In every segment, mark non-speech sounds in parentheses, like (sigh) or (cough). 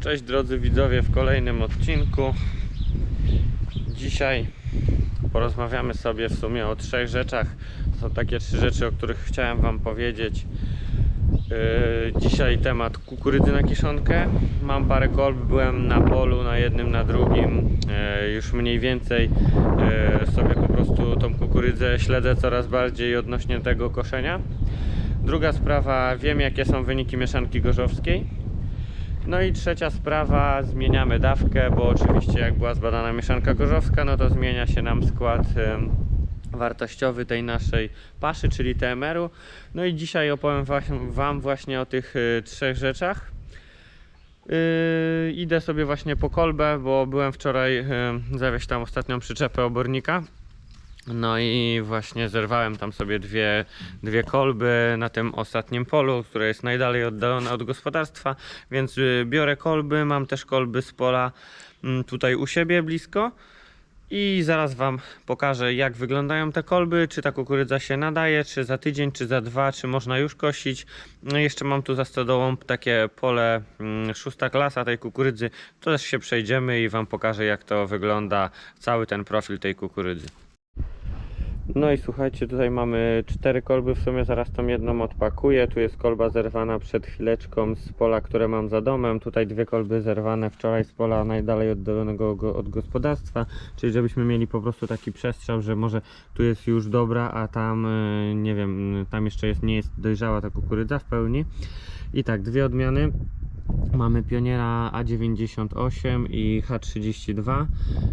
Cześć drodzy widzowie w kolejnym odcinku. Dzisiaj porozmawiamy sobie w sumie o trzech rzeczach. Są takie trzy rzeczy, o których chciałem Wam powiedzieć. Yy, Dzisiaj temat kukurydzy na kiszonkę. Mam parę kolb, byłem na polu, na jednym, na drugim. Yy, Już mniej więcej yy, sobie po prostu tą kukurydzę śledzę coraz bardziej odnośnie tego koszenia. Druga sprawa, wiem jakie są wyniki mieszanki gorzowskiej. No i trzecia sprawa, zmieniamy dawkę, bo oczywiście jak była zbadana mieszanka gorzowska, no to zmienia się nam skład wartościowy tej naszej paszy, czyli TMR-u. No i dzisiaj opowiem wa- Wam właśnie o tych y, trzech rzeczach. Yy, idę sobie właśnie po kolbę, bo byłem wczoraj yy, zawieźć tam ostatnią przyczepę obornika. No i właśnie zerwałem tam sobie dwie, dwie kolby na tym ostatnim polu, które jest najdalej oddalone od gospodarstwa, więc y, biorę kolby, mam też kolby z pola mm, tutaj u siebie blisko i zaraz Wam pokażę jak wyglądają te kolby, czy ta kukurydza się nadaje, czy za tydzień, czy za dwa, czy można już kosić. No jeszcze mam tu za stodołą takie pole mm, szósta klasa tej kukurydzy, to też się przejdziemy i Wam pokażę jak to wygląda cały ten profil tej kukurydzy. No i słuchajcie, tutaj mamy cztery kolby, w sumie zaraz tą jedną odpakuję. Tu jest kolba zerwana przed chwileczką z pola, które mam za domem. Tutaj dwie kolby zerwane wczoraj z pola najdalej oddalonego go- od gospodarstwa. Czyli żebyśmy mieli po prostu taki przestrzał, że może tu jest już dobra, a tam y, nie wiem, tam jeszcze jest, nie jest dojrzała ta kukurydza w pełni. I tak, dwie odmiany. Mamy Pioniera A98 i H32.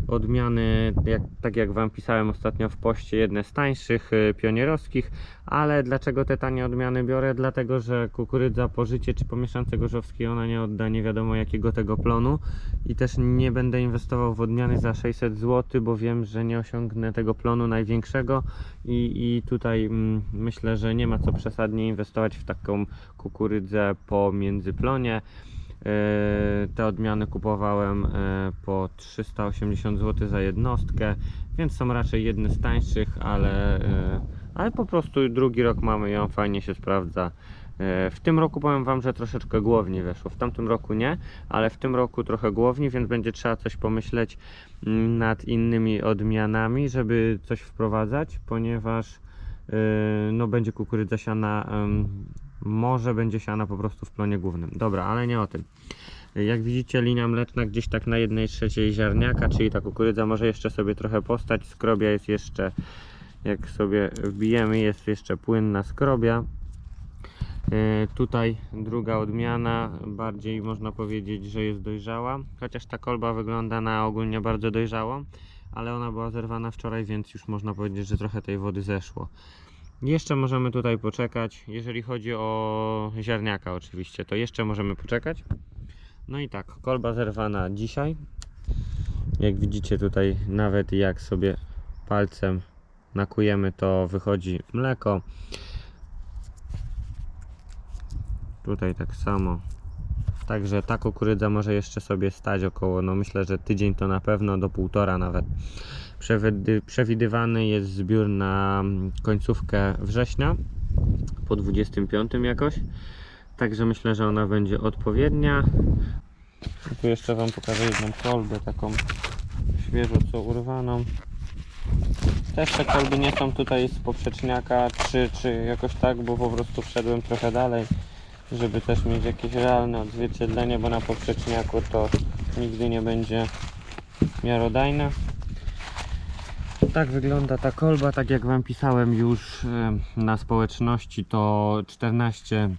Odmiany, jak, tak jak Wam pisałem ostatnio w poście, jedne z tańszych y, pionierowskich, ale dlaczego te tanie odmiany biorę? Dlatego, że kukurydza po życie czy po mieszance gorzowskiej ona nie odda nie wiadomo jakiego tego plonu i też nie będę inwestował w odmiany za 600 zł, bo wiem, że nie osiągnę tego plonu największego i, i tutaj mm, myślę, że nie ma co przesadnie inwestować w taką kukurydzę po międzyplonie. Yy, Te odmiany kupowałem e, po 380 zł za jednostkę, więc są raczej jedne z tańszych, ale, e, ale po prostu drugi rok mamy ją, fajnie się sprawdza. W tym roku powiem Wam, że troszeczkę głowni weszło. W tamtym roku nie, ale w tym roku trochę głowni, więc będzie trzeba coś pomyśleć mm, nad innymi odmianami, żeby coś wprowadzać, ponieważ yy, no będzie kukurydza siana, może będzie siana po prostu w plonie głównym. Dobra, ale nie o tym. Jak widzicie linia mleczna gdzieś tak na jednej trzeciej ziarniaka, czyli ta kukurydza może jeszcze sobie trochę postać. Skrobia jest jeszcze, jak sobie wbijemy, jest jeszcze płynna skrobia. E, Tutaj druga odmiana, bardziej można powiedzieć, że jest dojrzała, chociaż ta kolba wygląda na ogólnie bardzo dojrzałą, ale ona była zerwana wczoraj, więc już można powiedzieć, że trochę tej wody zeszło. Jeszcze możemy tutaj poczekać, jeżeli chodzi o ziarniaka oczywiście, to jeszcze możemy poczekać. No i tak, kolba zerwana dzisiaj. Jak widzicie tutaj nawet jak sobie palcem nakujemy, to wychodzi mleko. Tutaj tak samo. Także ta kukurydza może jeszcze sobie stać około, no myślę, że tydzień to na pewno do półtora nawet. Przewidywany jest zbiór na mm, końcówkę września, po 25 jakoś. Także myślę, że ona będzie odpowiednia. Tu jeszcze Wam pokażę jedną kolbę, taką świeżo co urwaną. Też te kolby nie są tutaj z poprzeczniaka, czy, czy jakoś tak, bo po prostu wszedłem trochę dalej, żeby też mieć jakieś realne odzwierciedlenie, bo na poprzeczniaku to nigdy nie będzie miarodajne. Tak wygląda ta kolba, tak jak Wam pisałem już e, na społeczności, to 14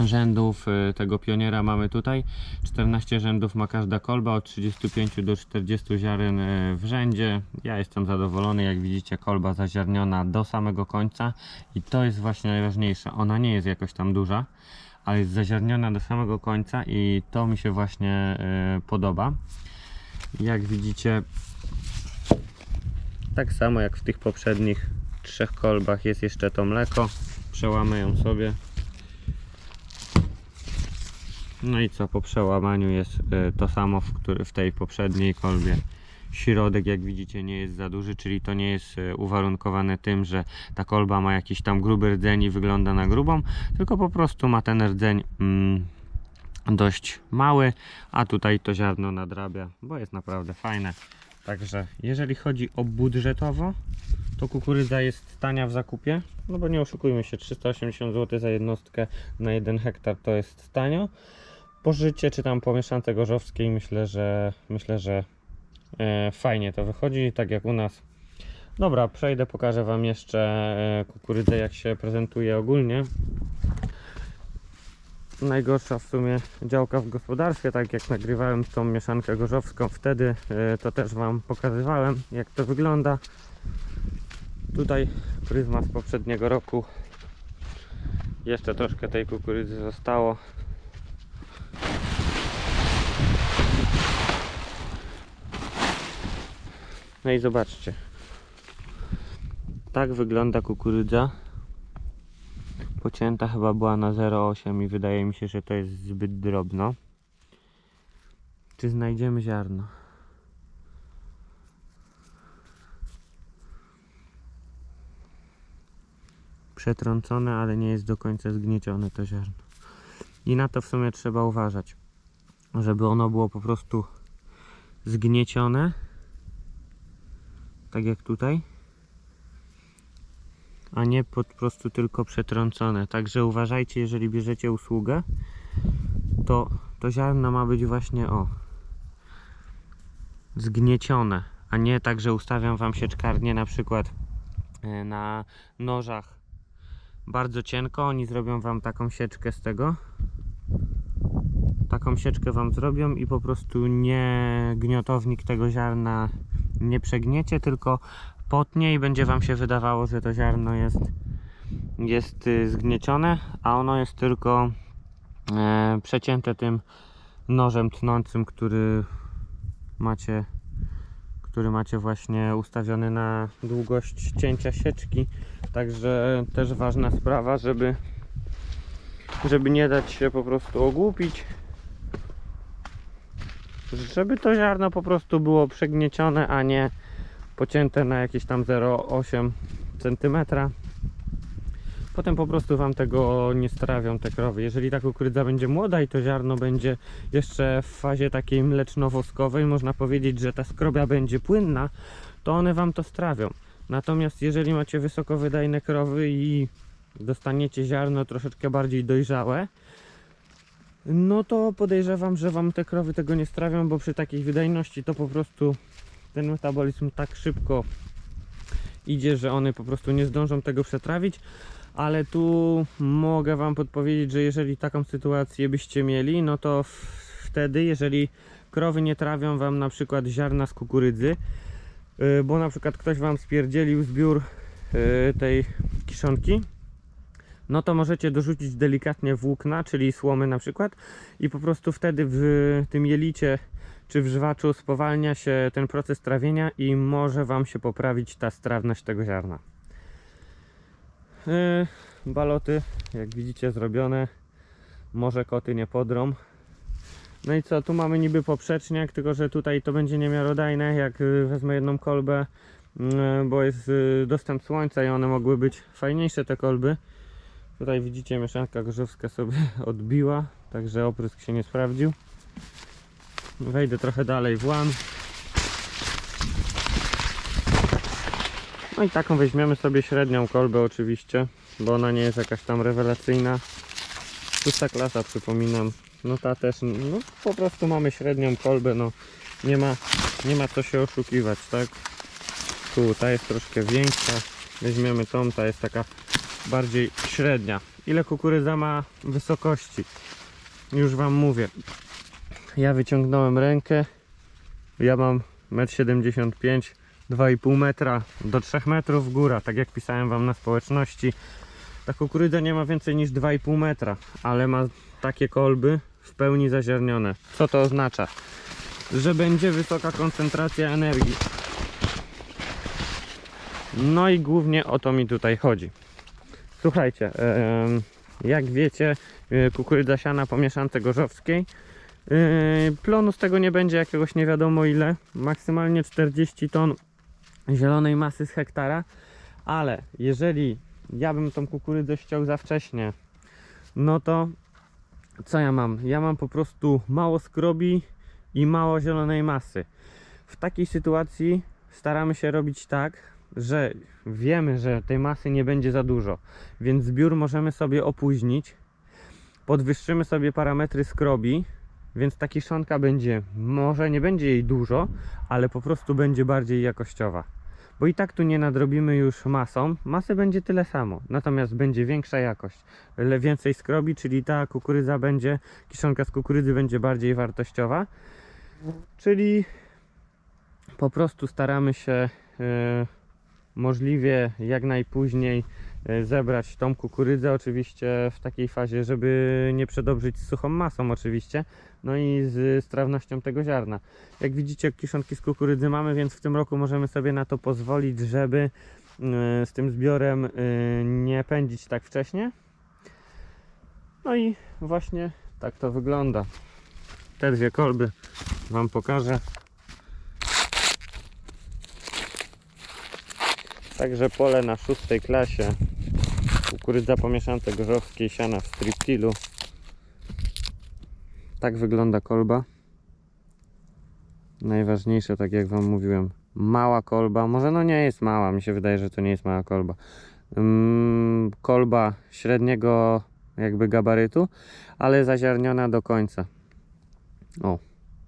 rzędów e, tego pioniera mamy tutaj. 14 rzędów ma każda kolba, od 35 do 40 ziaren e, w rzędzie. Ja jestem zadowolony, jak widzicie kolba zaziarniona do samego końca i to jest właśnie najważniejsze. Ona nie jest jakoś tam duża, ale jest zaziarniona do samego końca i to mi się właśnie podoba. Jak widzicie, tak samo jak w tych poprzednich trzech kolbach jest jeszcze to mleko. Przełamy ją sobie. No i co po przełamaniu jest y, to samo w, w tej poprzedniej kolbie. Środek jak widzicie nie jest za duży, czyli to nie jest y, uwarunkowane tym, że ta kolba ma jakiś tam gruby rdzeń i wygląda na grubą, tylko po prostu ma ten rdzeń mm, dość mały, a tutaj to ziarno nadrabia, bo jest naprawdę fajne. Także jeżeli chodzi o budżetowo, to kukurydza jest tania w zakupie, no bo nie oszukujmy się, 380 zł za jednostkę na 1 hektar to jest tanio. Pożycie czy tam po mieszance gorzowskiej myślę, że myślę, że e, fajnie to wychodzi, tak jak u nas. Dobra, przejdę, pokażę Wam jeszcze e, kukurydzę jak się prezentuje ogólnie. Najgorsza w sumie działka w gospodarstwie, tak jak nagrywałem tą mieszankę gorzowską wtedy, e, to też Wam pokazywałem jak to wygląda. Tutaj pryzma z poprzedniego roku. Jeszcze troszkę tej kukurydzy zostało. No i zobaczcie. Tak wygląda kukurydza. Pocięta chyba była na 0,8 i wydaje mi się, że to jest zbyt drobno. Czy znajdziemy ziarno? Przetrącone, ale nie jest do końca zgniecione to ziarno. I na to w sumie trzeba uważać, żeby ono było po prostu zgniecione, tak jak tutaj a nie po prostu tylko przetrącone. Także uważajcie, jeżeli bierzecie usługę, to to ziarno ma być właśnie o zgniecione, a nie tak, że ustawiam Wam sieczkarnię na przykład e, na nożach bardzo cienko, oni zrobią Wam taką sieczkę z tego taką sieczkę Wam zrobią i po prostu nie gniotownik tego ziarna nie przegniecie, tylko potnie i będzie Wam się wydawało, że to ziarno jest, jest y, zgniecione, a ono jest tylko e, przecięte tym nożem tnącym, który macie który macie właśnie ustawiony na długość cięcia sieczki. Także też ważna sprawa, żeby żeby nie dać się po prostu ogłupić. Żeby to ziarno po prostu było przegniecione, a nie pocięte na jakieś tam 0,8 cm. Potem po prostu Wam tego nie strawią te krowy. Jeżeli ta kukurydza będzie młoda i to ziarno będzie jeszcze w fazie takiej mleczno-woskowej, można powiedzieć, że ta skrobia będzie płynna, to one Wam to strawią. Natomiast jeżeli macie wysokowydajne krowy i dostaniecie ziarno troszeczkę bardziej dojrzałe, no to podejrzewam, że Wam te krowy tego nie strawią, bo przy takiej wydajności to po prostu ten metabolizm tak szybko idzie, że one po prostu nie zdążą tego przetrawić. Ale tu mogę Wam podpowiedzieć, że jeżeli taką sytuację byście mieli, no to wtedy, jeżeli krowy nie trawią Wam na przykład ziarna z kukurydzy, yy, bo na przykład ktoś Wam spierdzielił zbiór yy, tej kiszonki, no to możecie dorzucić delikatnie włókna, czyli słomy na przykład i po prostu wtedy w tym jelicie czy w żwaczu spowalnia się ten proces trawienia i może Wam się poprawić ta strawność tego ziarna. Yy, baloty, jak widzicie, zrobione. Może koty nie podrą. No i co, tu mamy niby poprzeczniak, tylko że tutaj to będzie niemiarodajne, jak y, wezmę jedną kolbę, yy, bo jest dostęp słońca i one mogły być fajniejsze te kolby. Tutaj widzicie mieszanka gorzowska sobie (laughs) odbiła, także oprysk się nie sprawdził. Wejdę trochę dalej w łan. No i taką weźmiemy sobie średnią kolbę oczywiście, bo ona nie jest jakaś tam rewelacyjna. Szósta klasa przypominam. No ta też, no po prostu mamy średnią kolbę, no nie ma, nie ma co się oszukiwać, tak? Tu ta jest troszkę większa. Weźmiemy tą, ta jest taka bardziej średnia. Ile kukurydza ma wysokości? Już Wam mówię. Ja wyciągnąłem rękę. Ja mam 1,75 m, 2,5 metra do 3 metrów góra, tak jak pisałem Wam na społeczności. Ta kukurydza nie ma więcej niż 2,5 metra, ale ma takie kolby w pełni zaziarnione. Co to oznacza? Że będzie wysoka koncentracja energii. No i głównie o to mi tutaj chodzi. Słuchajcie, jak wiecie, y, kukurydza siana po mieszance gorzowskiej. Yy, Plonu z tego nie będzie jakiegoś nie wiadomo ile. Maksymalnie 40 ton zielonej masy z hektara. Ale jeżeli ja bym tą kukurydzę ściął za wcześnie, no to co ja mam? Ja mam po prostu mało skrobi i mało zielonej masy. W takiej sytuacji staramy się robić tak, że wiemy, że tej masy nie będzie za dużo, więc zbiór możemy sobie opóźnić. Podwyższymy sobie parametry skrobi, więc ta kiszonka będzie, może nie będzie jej dużo, ale po prostu będzie bardziej jakościowa. Bo i tak tu nie nadrobimy już masą, masy będzie tyle samo, natomiast będzie większa jakość, więcej skrobi, czyli ta kukurydza będzie, kiszonka z kukurydzy będzie bardziej wartościowa, czyli po prostu staramy się e, możliwie jak najpóźniej zebrać tą kukurydzę, oczywiście w takiej fazie, żeby nie przedobrzyć suchą masą oczywiście, no i z strawnością tego ziarna. Jak widzicie kiszonki z kukurydzy mamy, więc w tym roku możemy sobie na to pozwolić, żeby e, z tym zbiorem e, nie pędzić tak wcześnie. No i właśnie tak to wygląda. Te dwie kolby Wam pokażę. Także pole na szóstej klasie. Kukurydza po mieszance gorzowskiej, siana w striptilu. Tak wygląda kolba. Najważniejsze, tak jak Wam mówiłem, mała kolba. Może no nie jest mała, mi się wydaje, że to nie jest mała kolba. Ym, kolba średniego jakby gabarytu, ale zaziarniona do końca. O,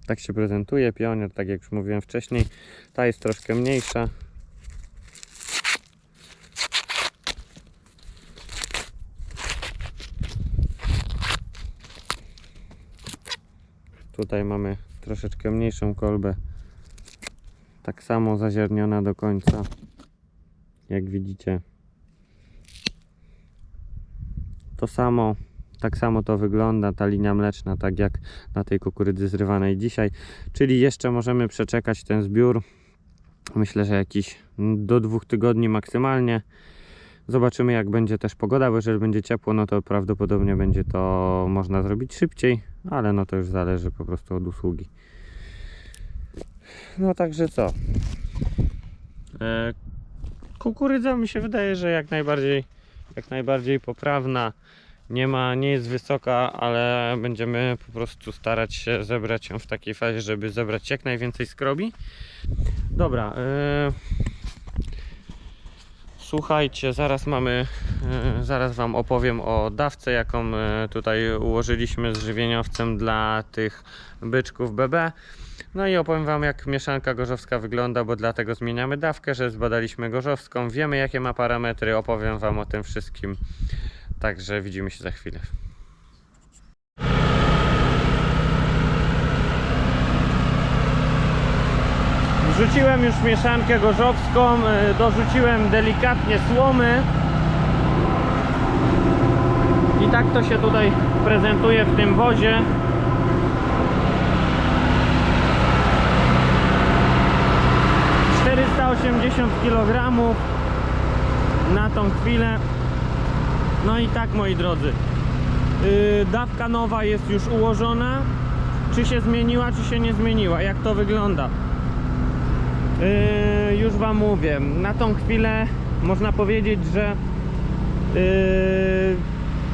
tak się prezentuje pionier, tak jak już mówiłem wcześniej. Ta jest troszkę mniejsza. Tutaj mamy troszeczkę mniejszą kolbę. Tak samo zazierniona do końca. Jak widzicie. To samo, tak samo to wygląda ta linia mleczna, tak jak na tej kukurydzy zrywanej dzisiaj. Czyli jeszcze możemy przeczekać ten zbiór. Myślę, że jakiś do dwóch tygodni maksymalnie. Zobaczymy jak będzie też pogoda, bo jeżeli będzie ciepło, no to prawdopodobnie będzie to można zrobić szybciej, ale no to już zależy po prostu od usługi. No także co? E, kukurydza mi się wydaje, że jak najbardziej, jak najbardziej poprawna. Nie ma, nie jest wysoka, ale będziemy po prostu starać się zebrać ją w takiej fazie, żeby zebrać jak najwięcej skrobi. Dobra, e, Słuchajcie, zaraz mamy, e, zaraz Wam opowiem o dawce, jaką e, tutaj ułożyliśmy z żywieniowcem dla tych byczków BB. No i opowiem Wam, jak mieszanka gorzowska wygląda, bo dlatego zmieniamy dawkę, że zbadaliśmy gorzowską, wiemy jakie ma parametry, opowiem Wam o tym wszystkim. Także widzimy się za chwilę. Wrzuciłem już mieszankę gorzowską, y, dorzuciłem delikatnie słomy. I tak to się tutaj prezentuje w tym wozie. ...480 kg na tą chwilę. No i tak moi drodzy. Yy, dawka nowa jest już ułożona. Czy się zmieniła, czy się nie zmieniła? Jak to wygląda? Yy, już Wam mówię, na tą chwilę można powiedzieć, że yy,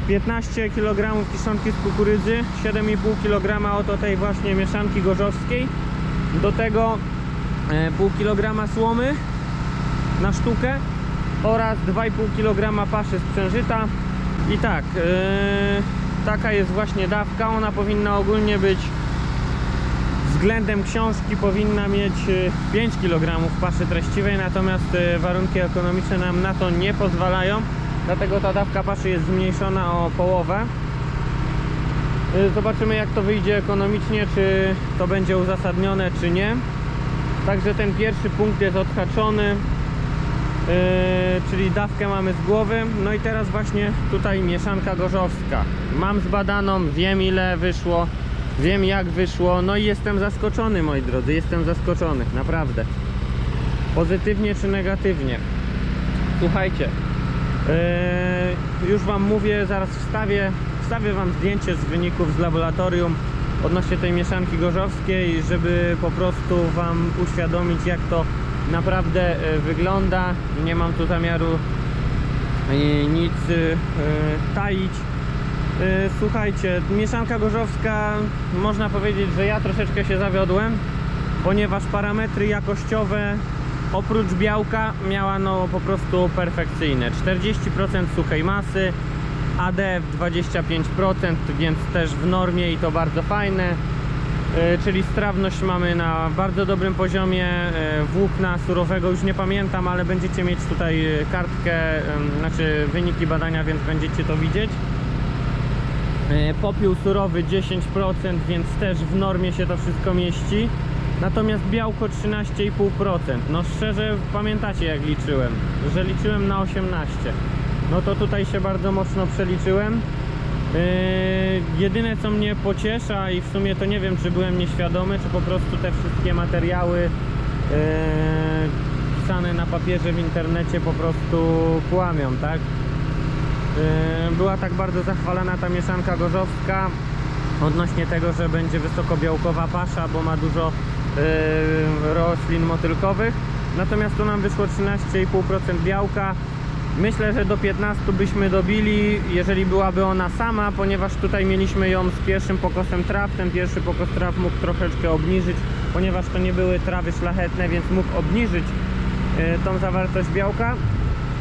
15 kg kiszonki z kukurydzy, 7,5 kg oto tej właśnie mieszanki gorzowskiej, do tego yy, pół kg słomy na sztukę oraz 2,5 kg paszy sprzężyta. I tak, yy, taka jest właśnie dawka, ona powinna ogólnie być względem książki powinna mieć y, 5 kg paszy treściwej, natomiast y, warunki ekonomiczne nam na to nie pozwalają, dlatego ta dawka paszy jest zmniejszona o połowę. Y, Zobaczymy jak to wyjdzie ekonomicznie, czy to będzie uzasadnione, czy nie. Także ten pierwszy punkt jest odhaczony, czyli dawkę mamy z głowy. No i teraz właśnie tutaj mieszanka gorzowska. Mam zbadaną, wiem ile wyszło, wiem jak wyszło, no i jestem zaskoczony moi drodzy, jestem zaskoczony, naprawdę. Pozytywnie czy negatywnie. Słuchajcie, yy, już Wam mówię, zaraz wstawię, wstawię Wam zdjęcie z wyników z laboratorium odnośnie tej mieszanki gorzowskiej, żeby po prostu Wam uświadomić jak to naprawdę e, wygląda. Nie mam tu zamiaru e, nic taić. Yy, Słuchajcie, mieszanka gorzowska, można powiedzieć, że ja troszeczkę się zawiodłem, ponieważ parametry jakościowe oprócz białka miała no po prostu perfekcyjne. 40% suchej masy, ADF 25%, więc też w normie i to bardzo fajne. Yy, Czyli strawność mamy na bardzo dobrym poziomie, yy, włókna surowego już nie pamiętam, ale będziecie mieć tutaj kartkę, znaczy wyniki badania, więc będziecie to widzieć. E, Popiół surowy 10%, więc też w normie się to wszystko mieści. Natomiast białko 13,5%. No szczerze pamiętacie jak liczyłem, że liczyłem na 18. No to tutaj się bardzo mocno przeliczyłem. Yy, jedyne co mnie pociesza i w sumie to nie wiem czy byłem nieświadomy, czy po prostu te wszystkie materiały yy, pisane na papierze w internecie po prostu kłamią, tak? Yy, była tak bardzo zachwalana ta mieszanka gorzowska odnośnie tego, że będzie wysokobiałkowa pasza, bo ma dużo yy, roślin motylkowych. Natomiast tu nam wyszło 13,5% białka. Myślę, że do 15 byśmy dobili, jeżeli byłaby ona sama, ponieważ tutaj mieliśmy ją z pierwszym pokosem traw. Ten pierwszy pokos traw mógł troszeczkę obniżyć, ponieważ to nie były trawy szlachetne, więc mógł obniżyć yy, tą zawartość białka.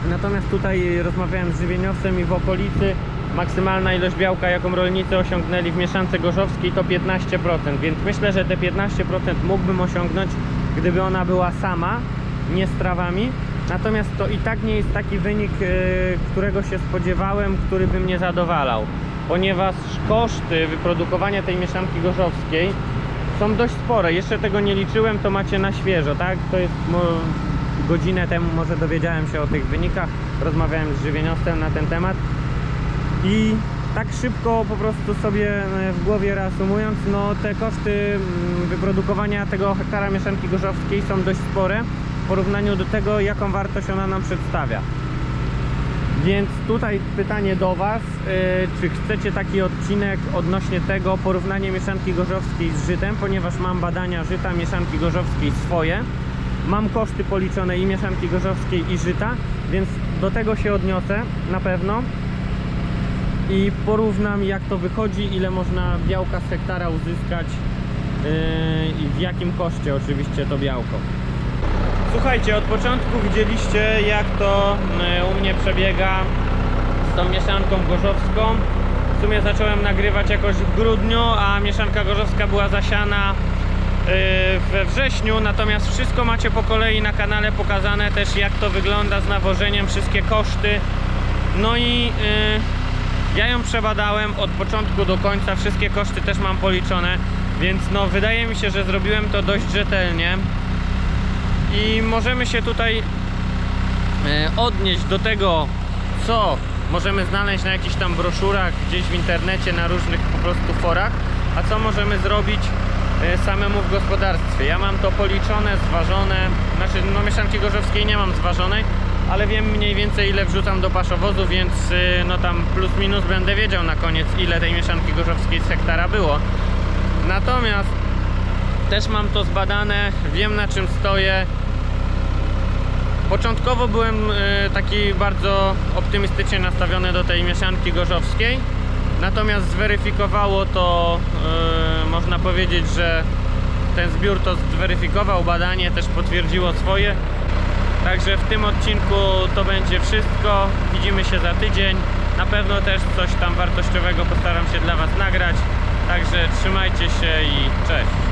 Natomiast tutaj rozmawiałem z żywieniowcem i w okolicy maksymalna ilość białka, jaką rolnicy osiągnęli w mieszance gorzowskiej to 15%, więc myślę, że te 15% mógłbym osiągnąć, gdyby ona była sama, nie z trawami. Natomiast to i tak nie jest taki wynik, yy, którego się spodziewałem, który by mnie zadowalał, ponieważ koszty wyprodukowania tej mieszanki gorzowskiej są dość spore. Jeszcze tego nie liczyłem, to macie na świeżo, tak? To jest godzinę temu może dowiedziałem się o tych wynikach, rozmawiałem z żywieniowcem na ten temat i tak szybko po prostu sobie e, w głowie reasumując, no te koszty mm, wyprodukowania tego hektara mieszanki gorzowskiej są dość spore w porównaniu do tego, jaką wartość ona nam przedstawia. Więc tutaj pytanie do Was, yy, czy chcecie taki odcinek odnośnie tego porównanie mieszanki gorzowskiej z żytem, ponieważ mam badania żyta, mieszanki gorzowskiej swoje. Mam koszty policzone i mieszanki gorzowskiej i żyta, więc do tego się odniosę na pewno i porównam jak to wychodzi, ile można białka z hektara uzyskać yy, i w jakim koszcie oczywiście to białko. Słuchajcie, od początku widzieliście jak to yy, u mnie przebiega z tą mieszanką gorzowską. W sumie zacząłem nagrywać jakoś w grudniu, a mieszanka gorzowska była zasiana we wrześniu, natomiast wszystko macie po kolei na kanale pokazane też jak to wygląda z nawożeniem, wszystkie koszty. No i yy, ja ją przebadałem od początku do końca, wszystkie koszty też mam policzone, więc no wydaje mi się, że zrobiłem to dość rzetelnie i możemy się tutaj e, odnieść do tego, co możemy znaleźć na jakichś tam broszurach, gdzieś w internecie, na różnych po prostu forach, a co możemy zrobić samemu w gospodarstwie. Ja mam to policzone, zważone, znaczy no mieszanki gorzowskiej nie mam zważonej, ale wiem mniej więcej ile wrzucam do paszowozu, więc y, no tam plus minus będę wiedział na koniec ile tej mieszanki gorzowskiej z hektara było. Natomiast też mam to zbadane, wiem na czym stoję. Początkowo byłem y, taki bardzo optymistycznie nastawiony do tej mieszanki gorzowskiej. Natomiast zweryfikowało to, y, można powiedzieć, że ten zbiór to zweryfikował, badanie też potwierdziło swoje. Także w tym odcinku to będzie wszystko. Widzimy się za tydzień. Na pewno też coś tam wartościowego postaram się dla Was nagrać. Także trzymajcie się i cześć.